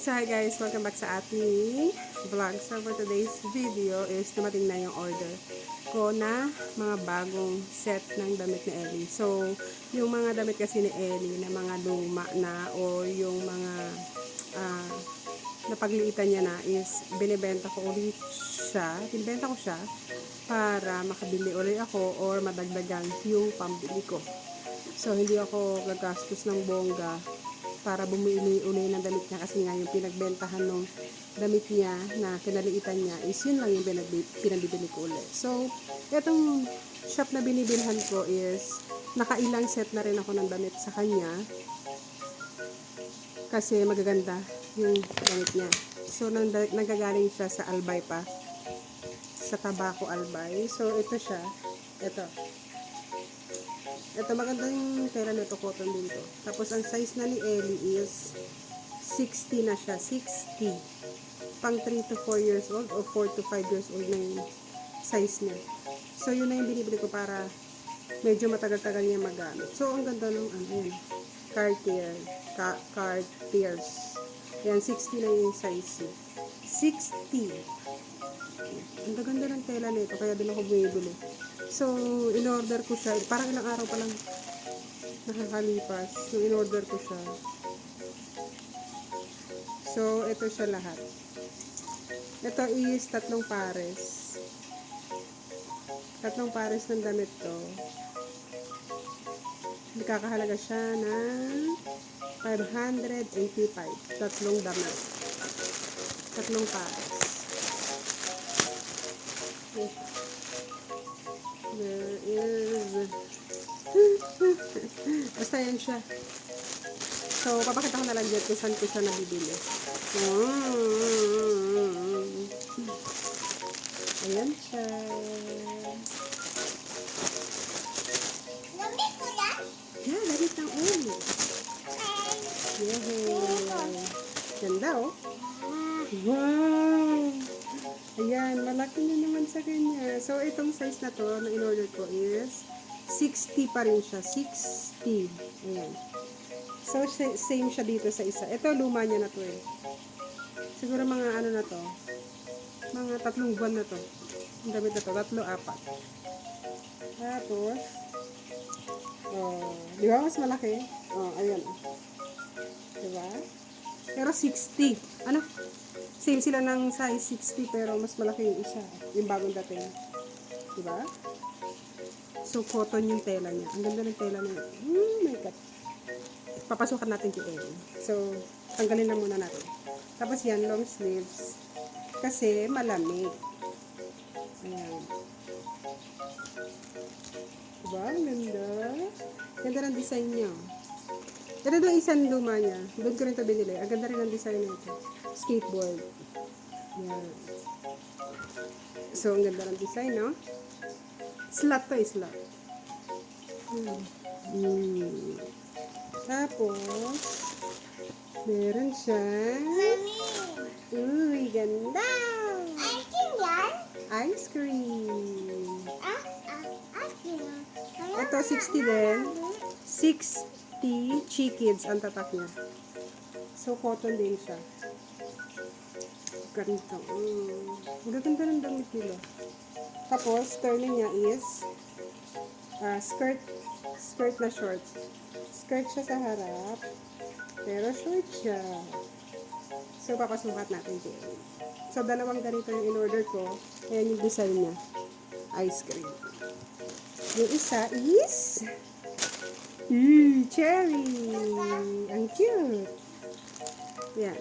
So hi guys, welcome back sa ating vlog. So for today's video is dumating na yung order ko na mga bagong set ng damit ni Ellie. So yung mga damit kasi ni Ellie na mga luma na o yung mga ah, napagliitan niya na is binibenta ko ulit siya. Binibenta ko siya para makabili ulit ako or madagdagan yung pambili ko. So, hindi ako gagastos ng bongga para bumili uli ng damit niya kasi nga yung pinagbentahan ng damit niya na kinaliitan niya is yun lang yung pinabibili ko ulit. So, itong shop na binibilhan ko is nakailang set na rin ako ng damit sa kanya kasi magaganda yung damit niya. So, nang, nanggagaling siya sa Albay pa sa Tabaco Albay. So, ito siya. Ito. Ito, maganda yung tela nito, cotton din to. Tapos, ang size na ni Ellie is 60 na siya. 60. Pang 3 to 4 years old or 4 to 5 years old na yung size niya. So, yun na yung binibili ko para medyo matagal-tagal niya magamit. So, ang ganda ng ano yan. Cartier. Ka Cartiers. Yan, 60 na yung size niya. 60. Ang gaganda ng tela nito, kaya din ako bumibili. So, in-order ko siya. Parang ilang araw pa lang nakakalipas. So, in-order ko siya. So, ito siya lahat. Ito is tatlong pares. Tatlong pares ng damit to. Nakakahalaga siya ng 585. Tatlong damit. Tatlong pares. There is... Basta yan siya. So, papakita ko na lang dyan kung saan ko siya nabibili. Mm. Ayan siya. Ayan, malaki na naman sa kanya. So, itong size na to na in-order ko is 60 pa rin siya. 60. Ayan. So, sa- same siya dito sa isa. Ito, luma niya na to eh. Siguro mga ano na to. Mga tatlong buwan na to. Ang damit na to. Tatlo, apat. Tapos, oh, di ba mas malaki? Oh, ayan. Di ba? Pero 60. Ano? Same sila ng size 60 pero mas malaki yung isa. Yung bagong dating. Di ba? So, cotton yung tela niya. Ang ganda ng tela niya. Oh my God. Papasukan natin kay Ellie. So, tanggalin na muna natin. Tapos yan, long sleeves. Kasi malamig. Ayan. Diba? Ang ganda. Ganda ng design niya. Ito doon isang luma niya. Doon ko rin ito binili. Ang ganda rin ang design nito. Skateboard. Yan. So, ang ganda ng design, no? Slot to, slot. Hmm. Hmm. Tapos, meron siya. Mami, Uy, ganda! akin yan? Ice cream. Ah, ah, yan. Ayaw Ito, na, 60 din. 60 chickens ang tatak niya. So, cotton din siya. Ganito. Mm. Gaganda ng damit nila. Tapos, turning niya is ah, skirt skirt na short. Skirt siya sa harap. Pero short siya. So, papasukat natin din. So, dalawang ganito yung in-order ko. Ayan yung design niya. Ice cream. Yung isa is... Mm, cherry! Ang cute! Yan.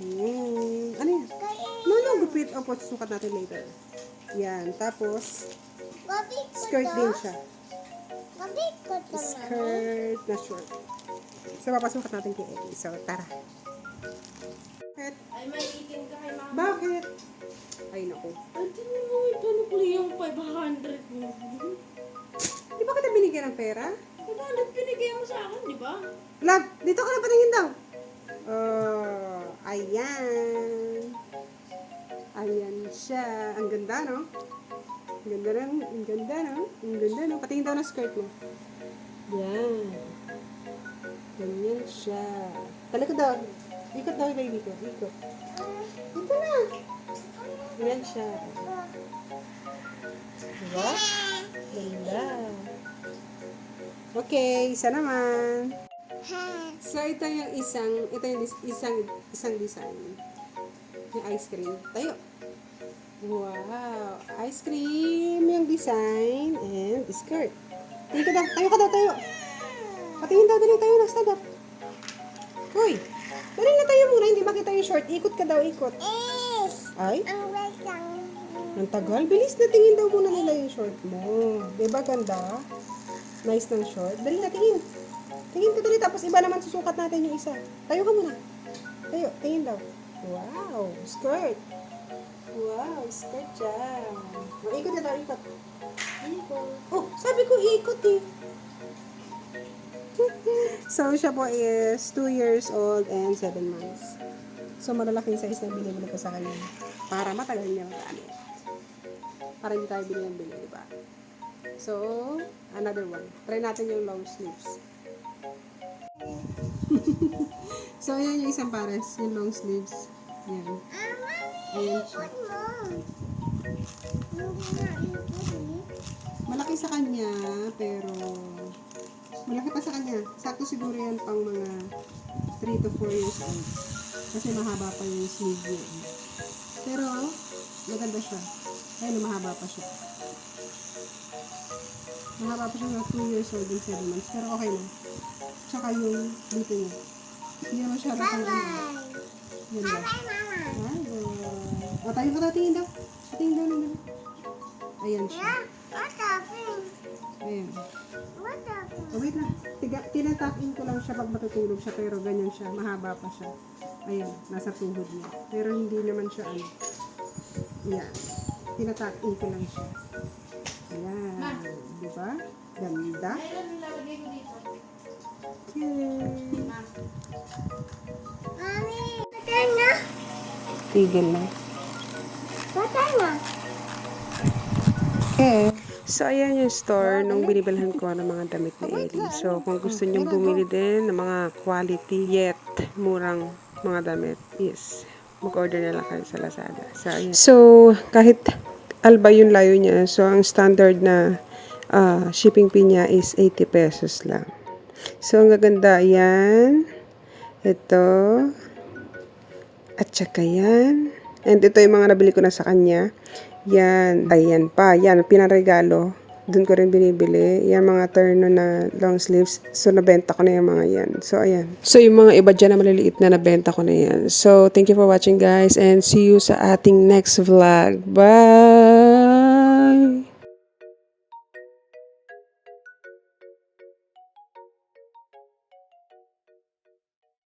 Mm, ano yan? No, no, gupit. Opo, sukat natin later. Yan. Tapos, skirt din siya. Skirt na short. So, papasukat natin kay Ellie. So, tara. Bakit? Ay, may itim ka kay mama. Bakit? Ay, naku. Ay, tinan mo ito. Pala yung 500 mo? Binigyan ng pera? 500 binigay mo sa akin, di ba? Love, dito ka na patingin daw. Oh, ayan. Ayan siya. Ang ganda, no? Ang ganda, no? Ang ganda, no? Ang ganda, no? Patingin daw ng skirt mo. Yan. Ganyan siya. Talikod daw. Ikot daw, baby ko. Ikot. Ito na. Ganyan siya. Diba? Okay, isa naman. So, ito yung isang, ito yung isang, isang design. Yung ice cream. Tayo. Wow. Ice cream yung design and skirt. Tayo ka daw. Tayo ka daw, tayo. Patingin daw, dali tayo na. Stand up. Uy. Dali na tayo muna. Hindi makita yung short. Ikot ka daw, ikot. Ay, ang tagal. Bilis na tingin daw muna nila yung short mo. Diba ganda? Nice ng short. Dali na, tingin. Tingin ka dali. Tapos iba naman susukat natin yung isa. Tayo ka muna. Tayo, tingin daw. Wow, skirt. Wow, skirt siya. O, ikot ka daw, ikot. Ikot. Oh, sabi ko ikot eh. so, siya po is 2 years old and 7 months. So, malalaking size na binibili ko sa kanya. Para matagal niya magamit. Para hindi tayo bili ng bili, di ba? So, another one. Try natin yung long sleeves. so, ayan yung isang pares, yung long sleeves. Yan. Mami. Ayan siya. Malaki sa kanya, pero malaki pa sa kanya. Sakto siguro yan pang mga 3 to 4 years old. Kasi mahaba pa yung sleeve niya. Pero, maganda siya. Ayun, mahaba pa siya. Mahaba pa siya na 2 years old and 7 months. Pero okay na. Tsaka yung dito niya. Hindi naman siya harap ng ano. Bye, mama. Ay, O, tayo ka daw, tingin daw. Tingin daw naman. Ayan siya. Yeah. What happened? Ayan. What happened? Oh, wait lang. Tiga, tinatakin ko lang siya pag matutulog siya, pero ganyan siya. Mahaba pa siya. Ayan, nasa tuhod niya. Pero hindi naman siya ano. Ayan. Tinatakin ko lang siya. Ayan. Di ba? Ganda. Ma. Mami. Patay na. Tigil lang. Patay na. Okay. So, ayan yung store nung binibilhan ko ng mga damit ni Ellie. So, kung gusto nyo bumili din ng mga quality yet murang mga damit, yes, mag-order na lang kayo sa Lazada. So, ayan. So, kahit alba yung layo niya, so ang standard na ah, shipping fee niya is 80 pesos lang. So, ang gaganda, ayan. Ito. At saka yan. And ito yung mga nabili ko na sa kanya. Yan. Ayan pa. Yan. Pinaregalo. Doon ko rin binibili. Yan mga terno na long sleeves. So, nabenta ko na yung mga yan. So, ayan. So, yung mga iba dyan na maliliit na nabenta ko na yan. So, thank you for watching guys. And see you sa ating next vlog. Bye!